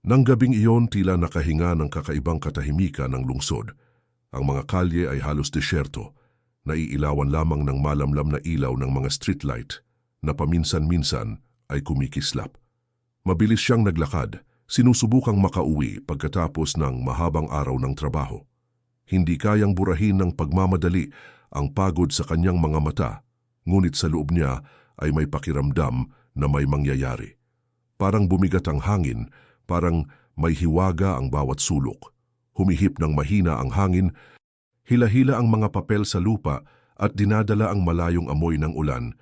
Nang gabing iyon tila nakahinga ng kakaibang katahimikan ng lungsod. Ang mga kalye ay halos desyerto, naiilawan lamang ng malamlam na ilaw ng mga streetlight na paminsan-minsan ay kumikislap. Mabilis siyang naglakad, sinusubukang makauwi pagkatapos ng mahabang araw ng trabaho. Hindi kayang burahin ng pagmamadali ang pagod sa kanyang mga mata, ngunit sa loob niya ay may pakiramdam na may mangyayari. Parang bumigat ang hangin, parang may hiwaga ang bawat sulok. Humihip ng mahina ang hangin, hila-hila ang mga papel sa lupa at dinadala ang malayong amoy ng ulan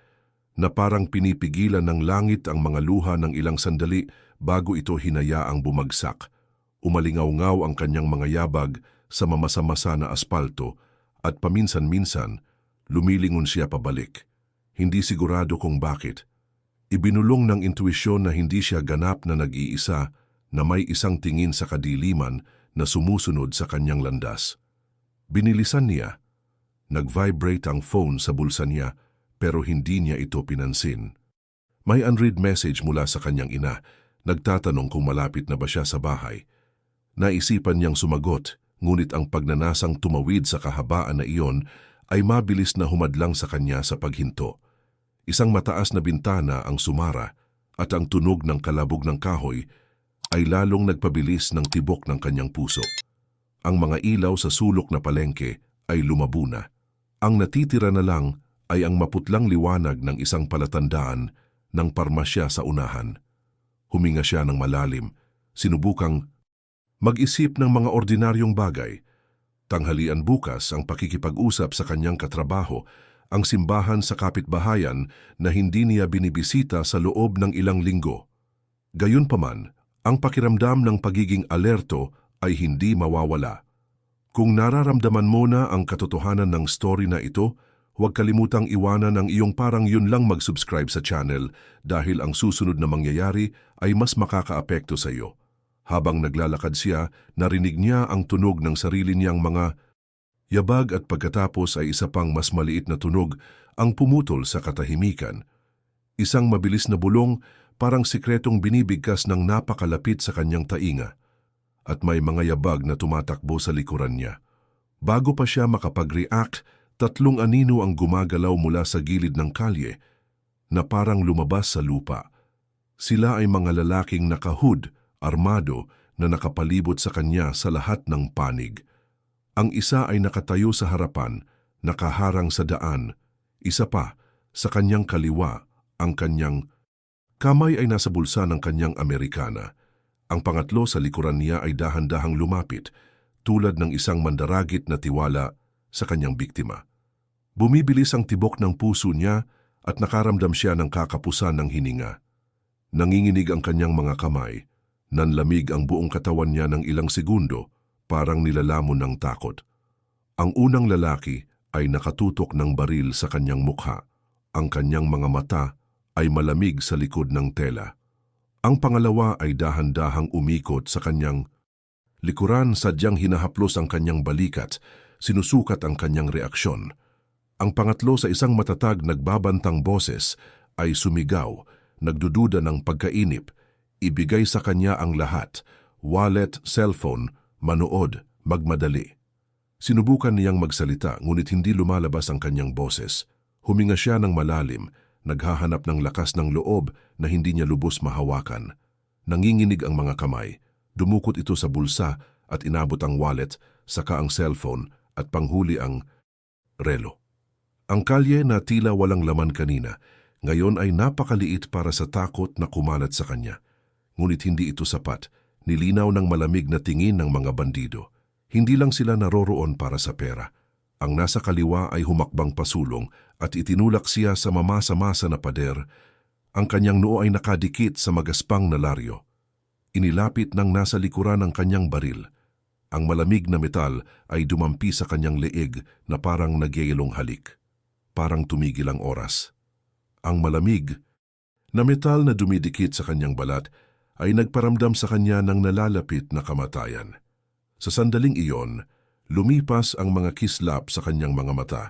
na parang pinipigilan ng langit ang mga luha ng ilang sandali bago ito hinayaang bumagsak. Umalingaw-ngaw ang kanyang mga yabag sa mamasa-masa na aspalto at paminsan-minsan lumilingon siya pabalik. Hindi sigurado kung bakit. Ibinulong ng intuisyon na hindi siya ganap na nag-iisa na may isang tingin sa kadiliman na sumusunod sa kanyang landas. Binilisan niya. Nag-vibrate ang phone sa bulsa niya pero hindi niya ito pinansin. May unread message mula sa kanyang ina, nagtatanong kung malapit na ba siya sa bahay. Naisipan niyang sumagot, ngunit ang pagnanasang tumawid sa kahabaan na iyon ay mabilis na humadlang sa kanya sa paghinto. Isang mataas na bintana ang sumara at ang tunog ng kalabog ng kahoy ay lalong nagpabilis ng tibok ng kanyang puso. Ang mga ilaw sa sulok na palengke ay lumabo na. Ang natitira na lang ay ang maputlang liwanag ng isang palatandaan ng parmasya sa unahan. Huminga siya ng malalim, sinubukang mag-isip ng mga ordinaryong bagay. Tanghalian bukas ang pakikipag-usap sa kanyang katrabaho, ang simbahan sa kapitbahayan na hindi niya binibisita sa loob ng ilang linggo. Gayunpaman, ang pakiramdam ng pagiging alerto ay hindi mawawala. Kung nararamdaman mo na ang katotohanan ng story na ito, huwag kalimutang iwanan ang iyong parang yun lang mag-subscribe sa channel dahil ang susunod na mangyayari ay mas makakaapekto sa iyo. Habang naglalakad siya, narinig niya ang tunog ng sarili niyang mga yabag at pagkatapos ay isa pang mas maliit na tunog ang pumutol sa katahimikan. Isang mabilis na bulong, parang sikretong binibigkas ng napakalapit sa kanyang tainga at may mga yabag na tumatakbo sa likuran niya. Bago pa siya makapag-react, tatlong anino ang gumagalaw mula sa gilid ng kalye na parang lumabas sa lupa. Sila ay mga lalaking nakahud, armado, na nakapalibot sa kanya sa lahat ng panig. Ang isa ay nakatayo sa harapan, nakaharang sa daan. Isa pa, sa kanyang kaliwa, ang kanyang kamay ay nasa bulsa ng kanyang Amerikana. Ang pangatlo sa likuran niya ay dahan-dahang lumapit, tulad ng isang mandaragit na tiwala sa kanyang biktima. Bumibilis ang tibok ng puso niya at nakaramdam siya ng kakapusan ng hininga. Nanginginig ang kanyang mga kamay, nanlamig ang buong katawan niya ng ilang segundo, parang nilalamon ng takot. Ang unang lalaki ay nakatutok ng baril sa kanyang mukha. Ang kanyang mga mata ay malamig sa likod ng tela. Ang pangalawa ay dahan-dahang umikot sa kanyang likuran sadyang hinahaplos ang kanyang balikat, sinusukat ang kanyang reaksyon. Ang pangatlo sa isang matatag nagbabantang boses ay sumigaw, nagdududa ng pagkainip, ibigay sa kanya ang lahat, wallet, cellphone, manood, magmadali. Sinubukan niyang magsalita ngunit hindi lumalabas ang kanyang boses. Huminga siya ng malalim, naghahanap ng lakas ng loob na hindi niya lubos mahawakan. Nanginginig ang mga kamay, dumukot ito sa bulsa at inabot ang wallet, saka ang cellphone at panghuli ang relo. Ang kalye na tila walang laman kanina, ngayon ay napakaliit para sa takot na kumalat sa kanya. Ngunit hindi ito sapat, nilinaw ng malamig na tingin ng mga bandido. Hindi lang sila naroroon para sa pera. Ang nasa kaliwa ay humakbang pasulong at itinulak siya sa mamasa-masa na pader. Ang kanyang noo ay nakadikit sa magaspang na laryo. Inilapit ng nasa likuran ng kanyang baril. Ang malamig na metal ay dumampi sa kanyang leeg na parang nagyayalong halik. Parang tumigil ang oras. Ang malamig na metal na dumidikit sa kanyang balat ay nagparamdam sa kanya ng nalalapit na kamatayan. Sa sandaling iyon, lumipas ang mga kislap sa kanyang mga mata.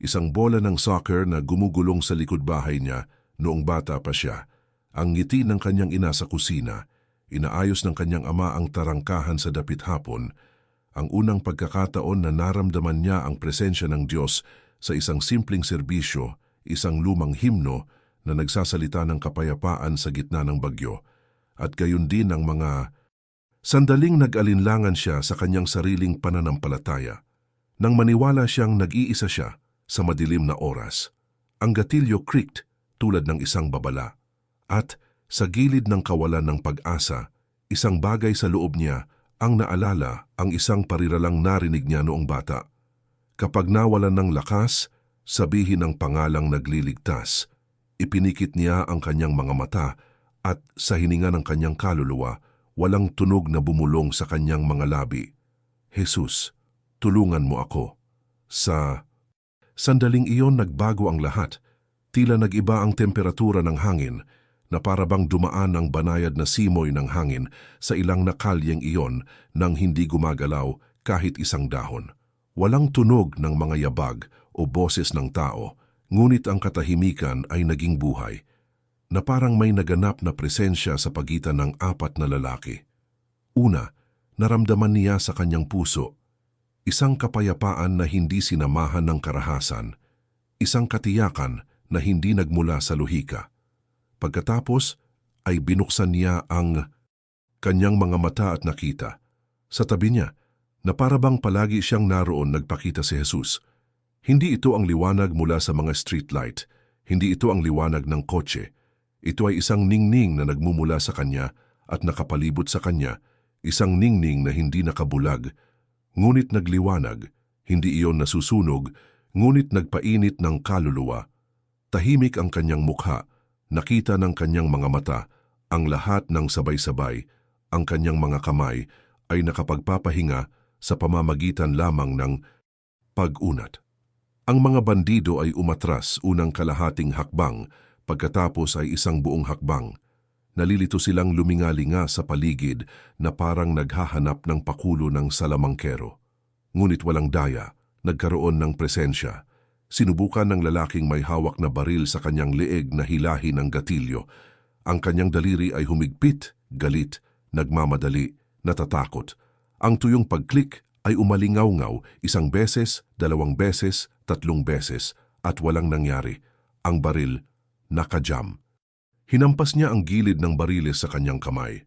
Isang bola ng soccer na gumugulong sa likod bahay niya noong bata pa siya, ang ngiti ng kanyang ina sa kusina, inaayos ng kanyang ama ang tarangkahan sa dapit hapon, ang unang pagkakataon na naramdaman niya ang presensya ng Diyos sa isang simpleng serbisyo, isang lumang himno na nagsasalita ng kapayapaan sa gitna ng bagyo, at gayon din ang mga sandaling nag-alinlangan siya sa kanyang sariling pananampalataya. Nang maniwala siyang nag-iisa siya sa madilim na oras, ang gatilyo creaked tulad ng isang babala, at sa gilid ng kawalan ng pag-asa, isang bagay sa loob niya ang naalala ang isang pariralang narinig niya noong bata. Kapag nawalan ng lakas, sabihin ang pangalang nagliligtas. Ipinikit niya ang kanyang mga mata at sa hininga ng kanyang kaluluwa, walang tunog na bumulong sa kanyang mga labi. Jesus, tulungan mo ako. Sa sandaling iyon nagbago ang lahat. Tila nag-iba ang temperatura ng hangin na parabang dumaan ang banayad na simoy ng hangin sa ilang nakalyeng iyon nang hindi gumagalaw kahit isang dahon. Walang tunog ng mga yabag o boses ng tao, ngunit ang katahimikan ay naging buhay, na parang may naganap na presensya sa pagitan ng apat na lalaki. Una, naramdaman niya sa kanyang puso, isang kapayapaan na hindi sinamahan ng karahasan, isang katiyakan na hindi nagmula sa luhika. Pagkatapos ay binuksan niya ang kanyang mga mata at nakita. Sa tabi niya, na parabang palagi siyang naroon nagpakita si Jesus. Hindi ito ang liwanag mula sa mga streetlight, hindi ito ang liwanag ng kotse. Ito ay isang ningning na nagmumula sa kanya at nakapalibot sa kanya, isang ningning na hindi nakabulag, ngunit nagliwanag, hindi iyon nasusunog, ngunit nagpainit ng kaluluwa. Tahimik ang kanyang mukha, Nakita ng kanyang mga mata ang lahat ng sabay-sabay, ang kanyang mga kamay ay nakapagpapahinga sa pamamagitan lamang ng pag-unat. Ang mga bandido ay umatras unang kalahating hakbang, pagkatapos ay isang buong hakbang. Nalilito silang lumingalinga sa paligid na parang naghahanap ng pakulo ng salamangkero. Ngunit walang daya, nagkaroon ng presensya. Sinubukan ng lalaking may hawak na baril sa kanyang leeg na hilahin ng gatilyo. Ang kanyang daliri ay humigpit, galit, nagmamadali, natatakot. Ang tuyong pagklik ay umalingaw-ngaw isang beses, dalawang beses, tatlong beses at walang nangyari. Ang baril nakajam. Hinampas niya ang gilid ng bariles sa kanyang kamay.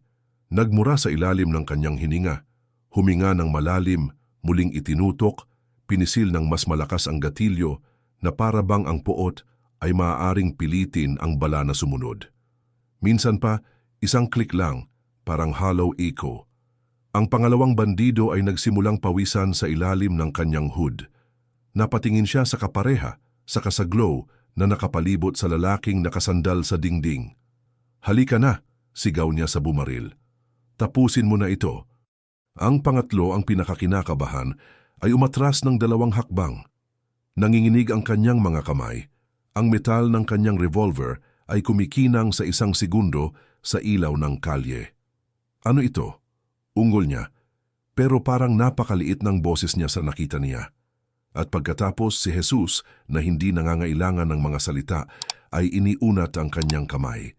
Nagmura sa ilalim ng kanyang hininga. Huminga ng malalim, muling itinutok, pinisil ng mas malakas ang gatilyo na para bang ang puot ay maaaring pilitin ang bala na sumunod. Minsan pa, isang klik lang, parang hollow echo. Ang pangalawang bandido ay nagsimulang pawisan sa ilalim ng kanyang hood. Napatingin siya sa kapareha, sa kasaglow na nakapalibot sa lalaking nakasandal sa dingding. Halika na, sigaw niya sa bumaril. Tapusin mo na ito. Ang pangatlo ang pinakakinakabahan ay umatras ng dalawang hakbang. Nanginginig ang kanyang mga kamay. Ang metal ng kanyang revolver ay kumikinang sa isang segundo sa ilaw ng kalye. Ano ito? Ungol niya. Pero parang napakaliit ng boses niya sa nakita niya. At pagkatapos si Jesus na hindi nangangailangan ng mga salita ay iniunat ang kanyang kamay.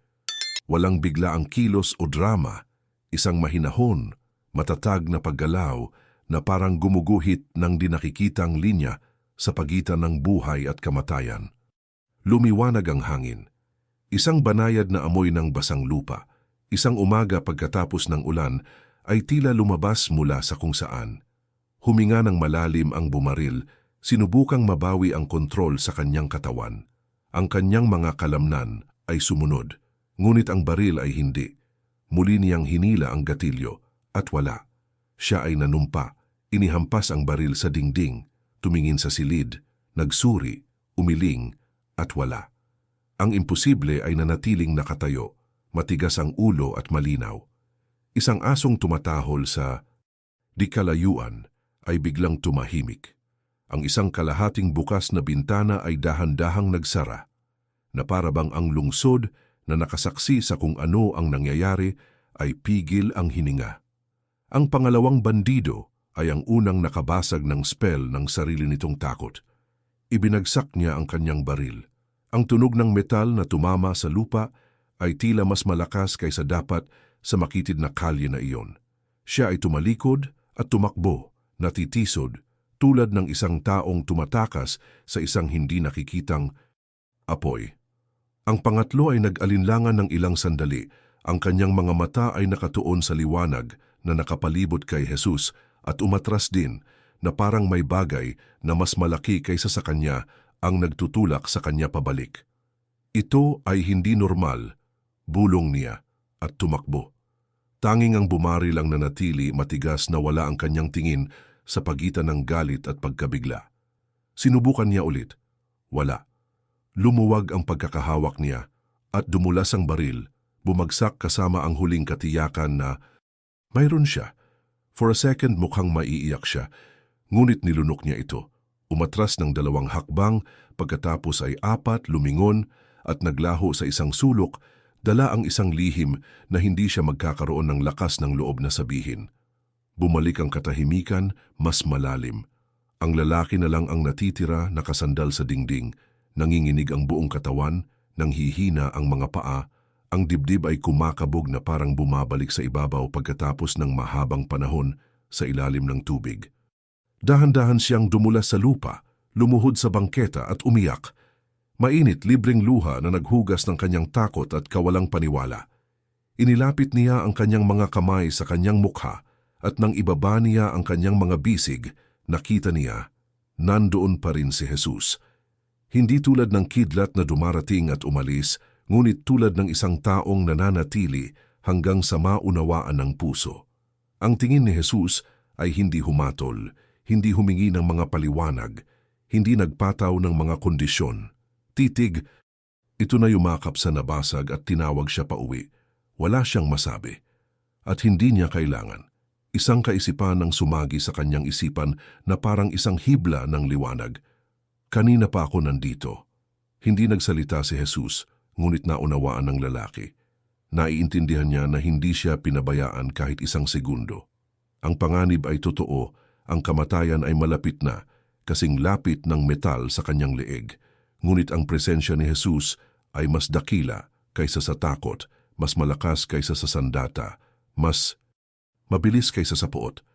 Walang bigla ang kilos o drama, isang mahinahon, matatag na paggalaw na parang gumuguhit ng dinakikitang linya sa pagitan ng buhay at kamatayan. Lumiwanag ang hangin. Isang banayad na amoy ng basang lupa. Isang umaga pagkatapos ng ulan ay tila lumabas mula sa kung saan. Huminga ng malalim ang bumaril, sinubukang mabawi ang kontrol sa kanyang katawan. Ang kanyang mga kalamnan ay sumunod, ngunit ang baril ay hindi. Muli niyang hinila ang gatilyo at wala. Siya ay nanumpa, inihampas ang baril sa dingding tumingin sa silid, nagsuri, umiling, at wala. Ang imposible ay nanatiling nakatayo, matigas ang ulo at malinaw. Isang asong tumatahol sa di kalayuan ay biglang tumahimik. Ang isang kalahating bukas na bintana ay dahan-dahang nagsara, na parabang ang lungsod na nakasaksi sa kung ano ang nangyayari ay pigil ang hininga. Ang pangalawang bandido ay ang unang nakabasag ng spell ng sarili nitong takot. Ibinagsak niya ang kanyang baril. Ang tunog ng metal na tumama sa lupa ay tila mas malakas kaysa dapat sa makitid na kalye na iyon. Siya ay tumalikod at tumakbo, natitisod, tulad ng isang taong tumatakas sa isang hindi nakikitang apoy. Ang pangatlo ay nag-alinlangan ng ilang sandali. Ang kanyang mga mata ay nakatuon sa liwanag na nakapalibot kay Jesus at umatras din na parang may bagay na mas malaki kaysa sa kanya ang nagtutulak sa kanya pabalik. Ito ay hindi normal, bulong niya at tumakbo. Tanging ang bumari lang na natili matigas na wala ang kanyang tingin sa pagitan ng galit at pagkabigla. Sinubukan niya ulit. Wala. Lumuwag ang pagkakahawak niya at dumulas ang baril, bumagsak kasama ang huling katiyakan na mayroon siya. For a second mukhang maiiyak siya, ngunit nilunok niya ito. Umatras ng dalawang hakbang, pagkatapos ay apat, lumingon, at naglaho sa isang sulok, dala ang isang lihim na hindi siya magkakaroon ng lakas ng loob na sabihin. Bumalik ang katahimikan, mas malalim. Ang lalaki na lang ang natitira nakasandal sa dingding, nanginginig ang buong katawan, nang hihina ang mga paa, ang dibdib ay kumakabog na parang bumabalik sa ibabaw pagkatapos ng mahabang panahon sa ilalim ng tubig. Dahan-dahan siyang dumulas sa lupa, lumuhod sa bangketa at umiyak. Mainit libreng luha na naghugas ng kanyang takot at kawalang paniwala. Inilapit niya ang kanyang mga kamay sa kanyang mukha at nang ibaba niya ang kanyang mga bisig, nakita niya, nandoon pa rin si Jesus. Hindi tulad ng kidlat na dumarating at umalis, ngunit tulad ng isang taong nananatili hanggang sa maunawaan ng puso. Ang tingin ni Jesus ay hindi humatol, hindi humingi ng mga paliwanag, hindi nagpataw ng mga kondisyon. Titig, ito na yumakap sa nabasag at tinawag siya pa uwi. Wala siyang masabi. At hindi niya kailangan. Isang kaisipan ang sumagi sa kanyang isipan na parang isang hibla ng liwanag. Kanina pa ako nandito. Hindi nagsalita si Jesus, ngunit naunawaan ng lalaki. Naiintindihan niya na hindi siya pinabayaan kahit isang segundo. Ang panganib ay totoo ang kamatayan ay malapit na, kasing lapit ng metal sa kanyang leeg. Ngunit ang presensya ni Jesus ay mas dakila kaysa sa takot, mas malakas kaysa sa sandata, mas mabilis kaysa sa puot.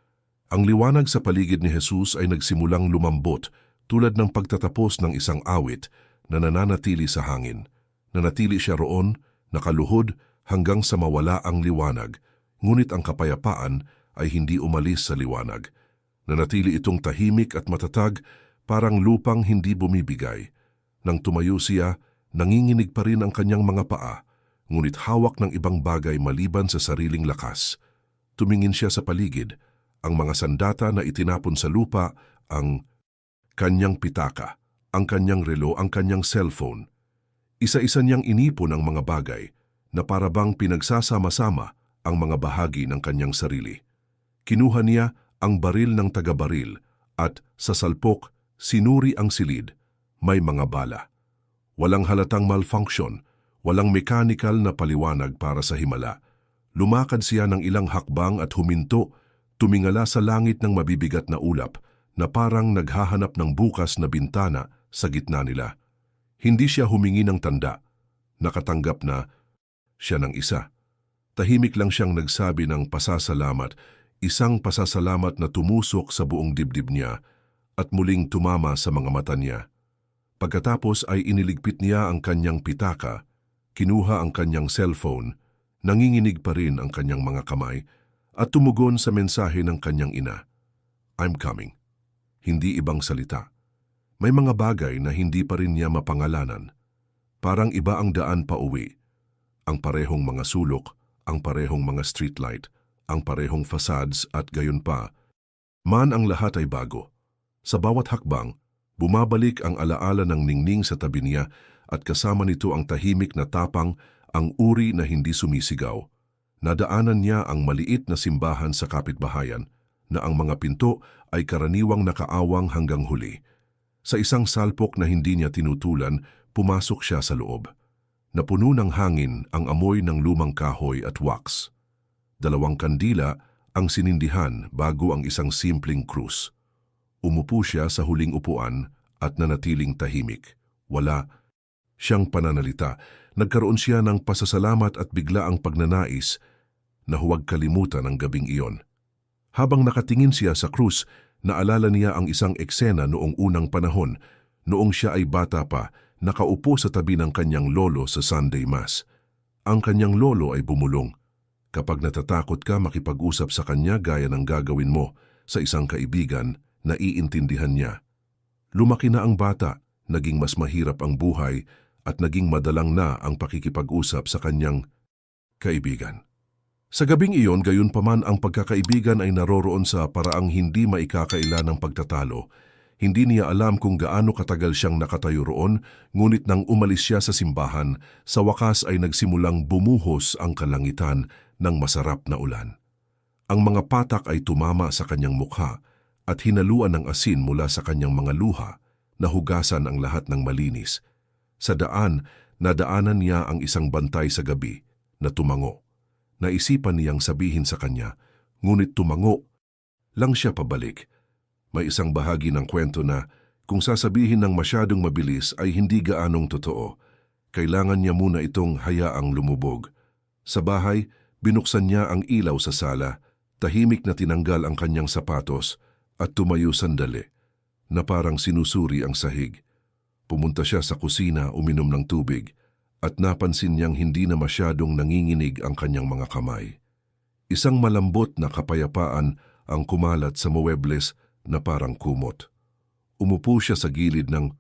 Ang liwanag sa paligid ni Jesus ay nagsimulang lumambot tulad ng pagtatapos ng isang awit na nananatili sa hangin. Nanatili siya roon, nakaluhod hanggang sa mawala ang liwanag, ngunit ang kapayapaan ay hindi umalis sa liwanag. Nanatili itong tahimik at matatag, parang lupang hindi bumibigay. Nang tumayo siya, nanginginig pa rin ang kanyang mga paa, ngunit hawak ng ibang bagay maliban sa sariling lakas. Tumingin siya sa paligid, ang mga sandata na itinapon sa lupa, ang kanyang pitaka, ang kanyang relo, ang kanyang cellphone. Isa-isa niyang inipon ang mga bagay na parabang pinagsasama-sama ang mga bahagi ng kanyang sarili. Kinuha niya ang baril ng taga-baril at sa salpok sinuri ang silid, may mga bala. Walang halatang malfunction, walang mechanical na paliwanag para sa himala. Lumakad siya ng ilang hakbang at huminto, tumingala sa langit ng mabibigat na ulap na parang naghahanap ng bukas na bintana sa gitna nila. Hindi siya humingi ng tanda, nakatanggap na siya ng isa. Tahimik lang siyang nagsabi ng pasasalamat isang pasasalamat na tumusok sa buong dibdib niya at muling tumama sa mga mata niya. Pagkatapos ay iniligpit niya ang kanyang pitaka, kinuha ang kanyang cellphone, nanginginig pa rin ang kanyang mga kamay at tumugon sa mensahe ng kanyang ina. I'm coming. Hindi ibang salita. May mga bagay na hindi pa rin niya mapangalanan. Parang iba ang daan pa uwi. Ang parehong mga sulok, ang parehong mga streetlight, ang parehong facades at gayon pa, man ang lahat ay bago. Sa bawat hakbang, bumabalik ang alaala ng ningning sa tabi niya at kasama nito ang tahimik na tapang, ang uri na hindi sumisigaw. Nadaanan niya ang maliit na simbahan sa kapitbahayan na ang mga pinto ay karaniwang nakaawang hanggang huli. Sa isang salpok na hindi niya tinutulan, pumasok siya sa loob. Napuno ng hangin ang amoy ng lumang kahoy at wax dalawang kandila ang sinindihan bago ang isang simpleng krus. Umupo siya sa huling upuan at nanatiling tahimik. Wala siyang pananalita. Nagkaroon siya ng pasasalamat at bigla ang pagnanais na huwag kalimutan ang gabing iyon. Habang nakatingin siya sa krus, naalala niya ang isang eksena noong unang panahon, noong siya ay bata pa, nakaupo sa tabi ng kanyang lolo sa Sunday Mass. Ang kanyang lolo ay bumulong. Kapag natatakot ka makipag-usap sa kanya gaya ng gagawin mo sa isang kaibigan, naiintindihan niya. Lumaki na ang bata, naging mas mahirap ang buhay at naging madalang na ang pakikipag-usap sa kanyang kaibigan. Sa gabing iyon, gayon paman ang pagkakaibigan ay naroroon sa paraang hindi maikakaila ng pagtatalo. Hindi niya alam kung gaano katagal siyang nakatayo roon, ngunit nang umalis siya sa simbahan, sa wakas ay nagsimulang bumuhos ang kalangitan ng masarap na ulan. Ang mga patak ay tumama sa kanyang mukha at hinaluan ng asin mula sa kanyang mga luha, nahugasan ang lahat ng malinis. Sa daan, nadaanan niya ang isang bantay sa gabi na tumango. Naisipan niyang sabihin sa kanya, ngunit tumango lang siya pabalik. May isang bahagi ng kwento na kung sasabihin ng masyadong mabilis ay hindi gaanong totoo. Kailangan niya muna itong hayaang lumubog. Sa bahay, binuksan niya ang ilaw sa sala, tahimik na tinanggal ang kanyang sapatos at tumayo sandali, na parang sinusuri ang sahig. Pumunta siya sa kusina uminom ng tubig at napansin niyang hindi na masyadong nanginginig ang kanyang mga kamay. Isang malambot na kapayapaan ang kumalat sa muebles na parang kumot. Umupo siya sa gilid ng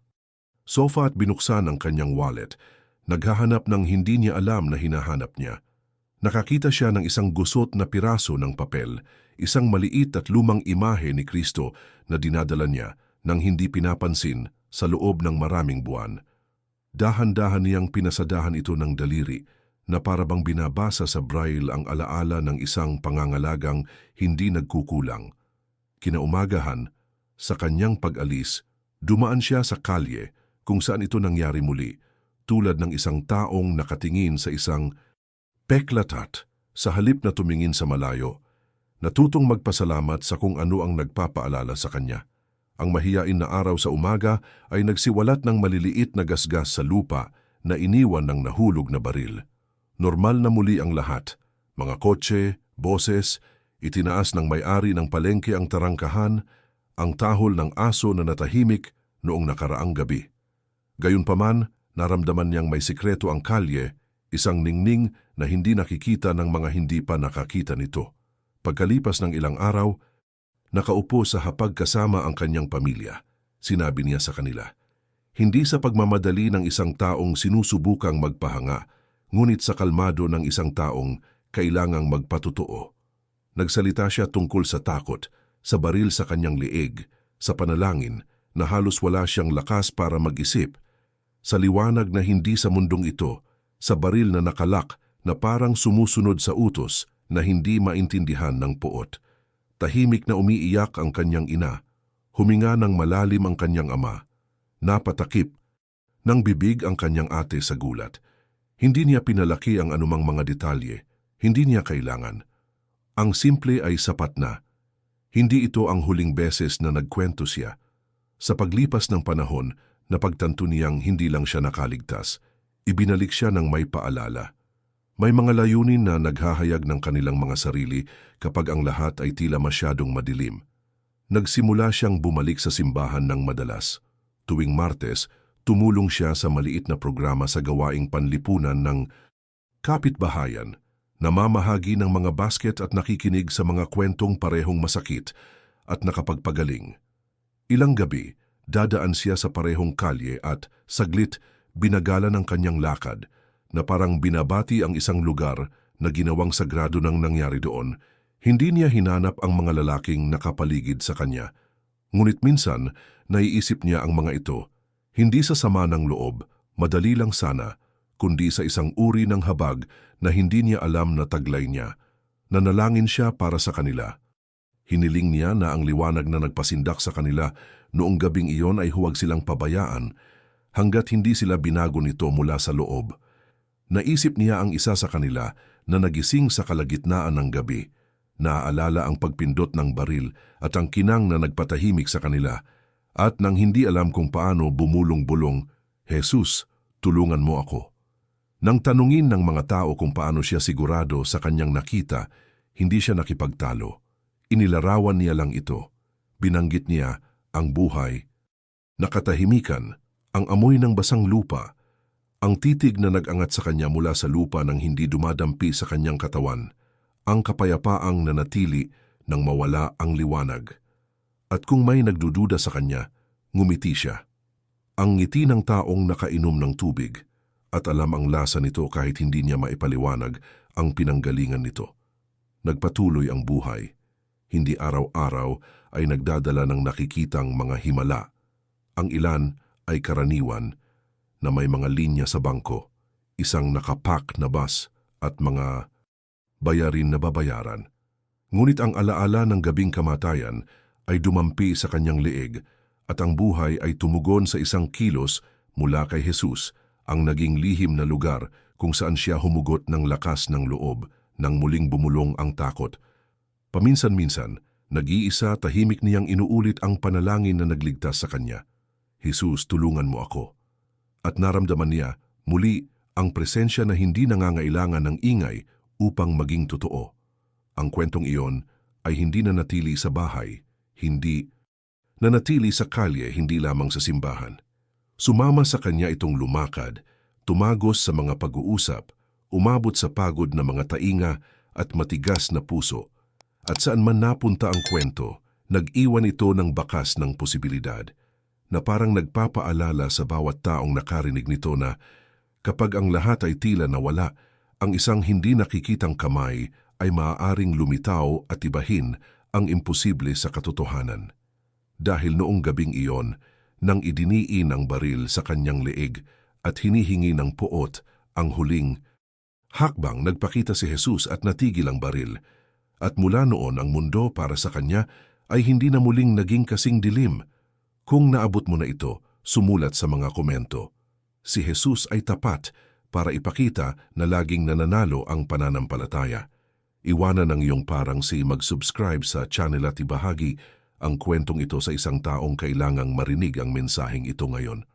sofa at binuksan ang kanyang wallet. Naghahanap ng hindi niya alam na hinahanap niya. Nakakita siya ng isang gusot na piraso ng papel, isang maliit at lumang imahe ni Kristo na dinadala niya nang hindi pinapansin sa loob ng maraming buwan. Dahan-dahan niyang pinasadahan ito ng daliri na parabang binabasa sa braille ang alaala ng isang pangangalagang hindi nagkukulang. Kinaumagahan, sa kanyang pag-alis, dumaan siya sa kalye kung saan ito nangyari muli, tulad ng isang taong nakatingin sa isang peklatat sa halip na tumingin sa malayo, natutong magpasalamat sa kung ano ang nagpapaalala sa kanya. Ang mahiyain na araw sa umaga ay nagsiwalat ng maliliit na gasgas sa lupa na iniwan ng nahulog na baril. Normal na muli ang lahat. Mga kotse, boses, itinaas ng may-ari ng palengke ang tarangkahan, ang tahol ng aso na natahimik noong nakaraang gabi. Gayunpaman, naramdaman niyang may sikreto ang kalye, isang ningning na hindi nakikita ng mga hindi pa nakakita nito. Pagkalipas ng ilang araw, Nakaupo sa hapag kasama ang kanyang pamilya. Sinabi niya sa kanila, Hindi sa pagmamadali ng isang taong sinusubukang magpahanga, ngunit sa kalmado ng isang taong kailangang magpatotoo. Nagsalita siya tungkol sa takot, sa baril sa kanyang liig, sa panalangin na halos wala siyang lakas para mag-isip, sa liwanag na hindi sa mundong ito, sa baril na nakalak na parang sumusunod sa utos na hindi maintindihan ng puot. Tahimik na umiiyak ang kanyang ina. Huminga ng malalim ang kanyang ama. Napatakip. Nang bibig ang kanyang ate sa gulat. Hindi niya pinalaki ang anumang mga detalye. Hindi niya kailangan. Ang simple ay sapat na. Hindi ito ang huling beses na nagkwento siya. Sa paglipas ng panahon, napagtanto niyang hindi lang siya nakaligtas. Ibinalik siya ng may paalala. May mga layunin na naghahayag ng kanilang mga sarili kapag ang lahat ay tila masyadong madilim. Nagsimula siyang bumalik sa simbahan ng madalas. Tuwing Martes, tumulong siya sa maliit na programa sa gawaing panlipunan ng kapitbahayan, namamahagi ng mga basket at nakikinig sa mga kwentong parehong masakit at nakapagpagaling. Ilang gabi, dadaan siya sa parehong kalye at, saglit, binagala ng kanyang lakad – na parang binabati ang isang lugar na ginawang sagrado ng nangyari doon, hindi niya hinanap ang mga lalaking nakapaligid sa kanya. Ngunit minsan, naiisip niya ang mga ito, hindi sa sama ng loob, madali lang sana, kundi sa isang uri ng habag na hindi niya alam na taglay niya. Nanalangin siya para sa kanila. Hiniling niya na ang liwanag na nagpasindak sa kanila noong gabing iyon ay huwag silang pabayaan hanggat hindi sila binago nito mula sa loob. Naisip niya ang isa sa kanila na nagising sa kalagitnaan ng gabi. Naaalala ang pagpindot ng baril at ang kinang na nagpatahimik sa kanila. At nang hindi alam kung paano bumulong-bulong, Jesus, tulungan mo ako. Nang tanungin ng mga tao kung paano siya sigurado sa kanyang nakita, hindi siya nakipagtalo. Inilarawan niya lang ito. Binanggit niya ang buhay. Nakatahimikan, ang amoy ng basang lupa, ang titig na nag-angat sa kanya mula sa lupa nang hindi dumadampi sa kanyang katawan, ang kapayapaang nanatili nang mawala ang liwanag. At kung may nagdududa sa kanya, ngumiti siya. Ang ngiti ng taong nakainom ng tubig at alam ang lasa nito kahit hindi niya maipaliwanag ang pinanggalingan nito. Nagpatuloy ang buhay. Hindi araw-araw ay nagdadala ng nakikitang mga himala. Ang ilan ay karaniwan na may mga linya sa bangko, isang nakapak na bus at mga bayarin na babayaran. Ngunit ang alaala ng gabing kamatayan ay dumampi sa kanyang liig at ang buhay ay tumugon sa isang kilos mula kay Jesus, ang naging lihim na lugar kung saan siya humugot ng lakas ng loob nang muling bumulong ang takot. Paminsan-minsan, nag-iisa tahimik niyang inuulit ang panalangin na nagligtas sa kanya. Jesus, tulungan mo ako. At naramdaman niya muli ang presensya na hindi nangangailangan ng ingay upang maging totoo. Ang kwentong iyon ay hindi nanatili sa bahay, hindi nanatili sa kalye, hindi lamang sa simbahan. Sumama sa kanya itong lumakad, tumagos sa mga pag-uusap, umabot sa pagod na mga tainga at matigas na puso. At saan man napunta ang kwento, nag-iwan ito ng bakas ng posibilidad na parang nagpapaalala sa bawat taong nakarinig nito na kapag ang lahat ay tila nawala, ang isang hindi nakikitang kamay ay maaaring lumitaw at ibahin ang imposible sa katotohanan. Dahil noong gabing iyon, nang idiniin ang baril sa kanyang leeg at hinihingi ng puot ang huling hakbang nagpakita si Jesus at natigil ang baril. At mula noon ang mundo para sa kanya ay hindi na muling naging kasing dilim. Kung naabot mo na ito, sumulat sa mga komento. Si Jesus ay tapat para ipakita na laging nananalo ang pananampalataya. Iwanan ng iyong parang si mag-subscribe sa channel at ibahagi ang kwentong ito sa isang taong kailangang marinig ang mensaheng ito ngayon.